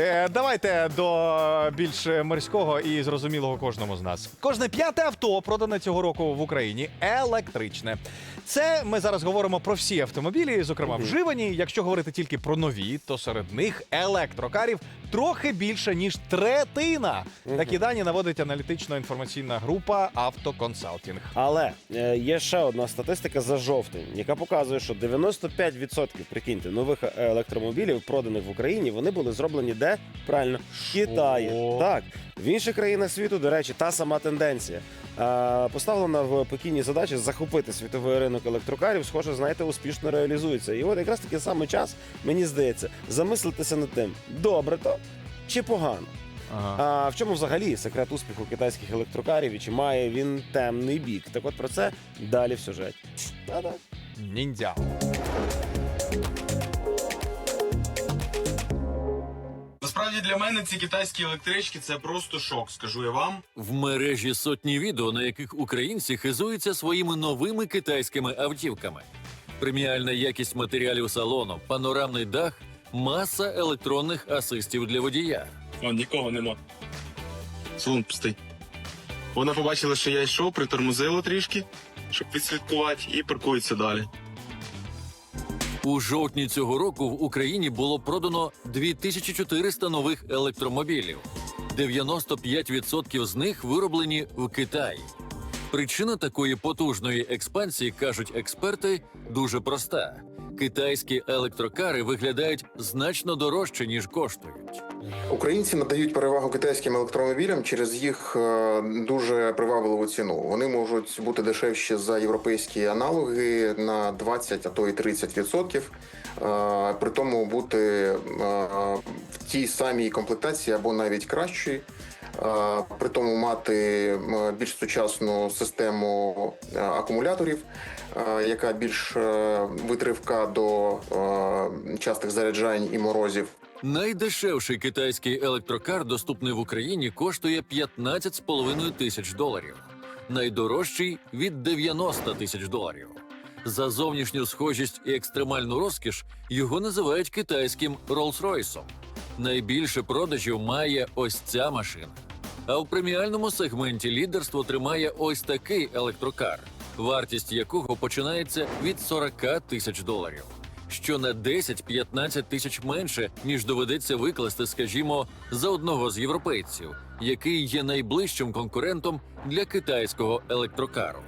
Е, давайте до більш морського і зрозумілого кожному з нас. Кожне п'яте авто продане цього року в Україні електричне. Це ми зараз говоримо про всі автомобілі, зокрема вживані. Якщо говорити тільки про нові, то серед них електрокарів трохи більше ніж третина. Такі дані наводить аналітично-інформаційна група Автоконсалтінг. Але е, є ще одна статистика за жовтень, яка показує, що 95% прикиньте нових е, електромобілів, проданих в Україні, вони були зроблені де правильно в Китаї. Так в інших країнах світу, до речі, та сама тенденція. Е, Поставлена в покійній задачі захопити світовий ринок електрокарів, схоже, знаєте, успішно реалізується. І от якраз такий самий час, мені здається, замислитися над тим, добре то чи погано. Ага. А в чому взагалі секрет успіху китайських електрокарів і чи має він темний бік? Так от про це далі в сюжеті. Та-да. Ніндзя. Насправді для мене ці китайські електрички це просто шок, скажу я вам. В мережі сотні відео, на яких українці хизуються своїми новими китайськими автівками. Преміальна якість матеріалів салону, панорамний дах, маса електронних асистів для водія. О, нікого нема. Салон пустий. Вона побачила, що я йшов, притормозила трішки, щоб відслідкувати, і паркується далі. У жовтні цього року в Україні було продано 2400 нових електромобілів. 95% з них вироблені в Китаї. Причина такої потужної експансії, кажуть експерти, дуже проста: китайські електрокари виглядають значно дорожче, ніж коштують. Українці надають перевагу китайським електромобілям через їх е, дуже привабливу ціну. Вони можуть бути дешевші за європейські аналоги на 20, а то і 30%. е, При тому бути е, в тій самій комплектації або навіть кращій. При тому мати більш сучасну систему е, акумуляторів, е, яка більш е, витривка до частих заряджань і морозів. Найдешевший китайський електрокар, доступний в Україні, коштує 15,5 тисяч доларів. Найдорожчий від 90 тисяч доларів. За зовнішню схожість і екстремальну розкіш його називають китайським Rolls-Royce. Найбільше продажів має ось ця машина. А в преміальному сегменті лідерство тримає ось такий електрокар, вартість якого починається від 40 тисяч доларів що на 10-15 тисяч менше, ніж доведеться викласти, скажімо, за одного з європейців, який є найближчим конкурентом для китайського електрокару.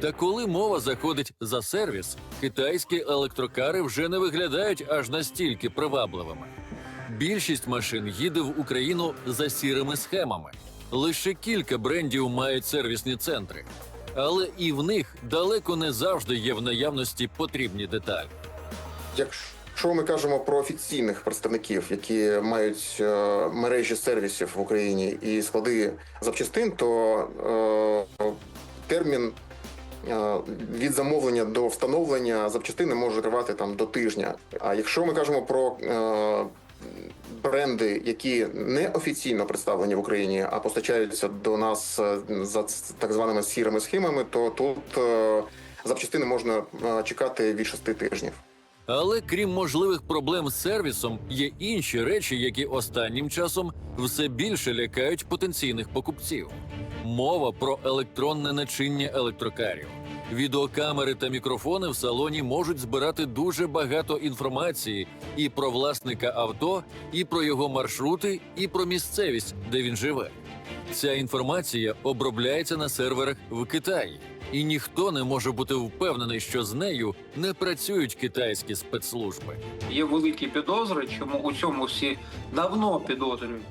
Та коли мова заходить за сервіс, китайські електрокари вже не виглядають аж настільки привабливими. Більшість машин їде в Україну за сірими схемами. Лише кілька брендів мають сервісні центри, але і в них далеко не завжди є в наявності потрібні деталі. Якщо ми кажемо про офіційних представників, які мають е, мережі сервісів в Україні і склади запчастин, то е, термін е, від замовлення до встановлення запчастини може тривати там до тижня. А якщо ми кажемо про е, бренди, які не офіційно представлені в Україні, а постачаються до нас е, за так званими сірими схемами, то тут е, запчастини можна е, чекати від 6 тижнів. Але крім можливих проблем з сервісом, є інші речі, які останнім часом все більше лякають потенційних покупців. Мова про електронне начиння електрокарів. Відеокамери та мікрофони в салоні можуть збирати дуже багато інформації і про власника авто, і про його маршрути, і про місцевість, де він живе. Ця інформація обробляється на серверах в Китаї, і ніхто не може бути впевнений, що з нею не працюють китайські спецслужби. Є великі підозри, чому у цьому всі давно підозрюють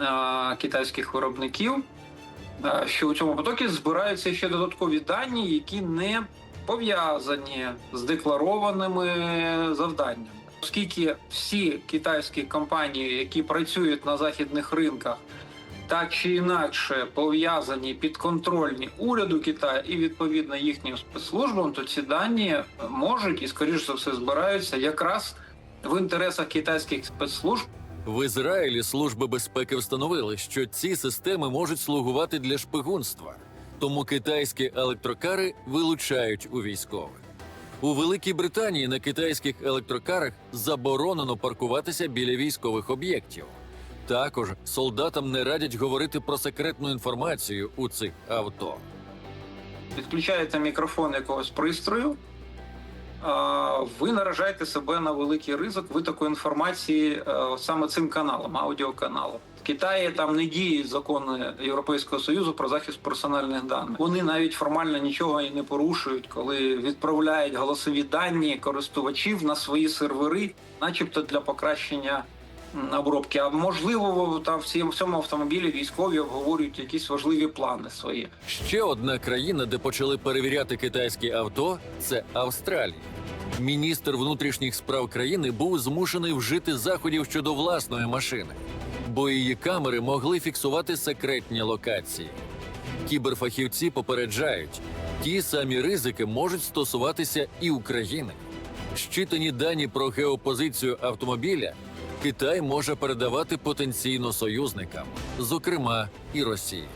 е, китайських виробників, що у цьому потокі збираються ще додаткові дані, які не пов'язані з декларованими завданнями. Оскільки всі китайські компанії, які працюють на західних ринках, так чи інакше пов'язані підконтрольні уряду Китаю і відповідно їхнім спецслужбам, то ці дані можуть і скоріш за все збираються якраз в інтересах китайських спецслужб В Ізраїлі служби безпеки встановили, що ці системи можуть слугувати для шпигунства, тому китайські електрокари вилучають у військових. У Великій Британії на китайських електрокарах заборонено паркуватися біля військових об'єктів. Також солдатам не радять говорити про секретну інформацію у цих авто. Підключаєте мікрофон якогось пристрою, ви наражаєте себе на великий ризик витоку інформації е, саме цим каналом, аудіоканалом. В Китаї там не діють закони Європейського Союзу про захист персональних даних. Вони навіть формально нічого і не порушують, коли відправляють голосові дані користувачів на свої сервери, начебто для покращення обробки. А можливо, там в цьому- автомобілі військові обговорюють якісь важливі плани свої. Ще одна країна, де почали перевіряти китайські авто, це Австралія. Міністр внутрішніх справ країни був змушений вжити заходів щодо власної машини, бо її камери могли фіксувати секретні локації. Кіберфахівці попереджають, ті самі ризики можуть стосуватися і України. Щитані дані про геопозицію автомобіля Китай може передавати потенційно союзникам, зокрема і Росії.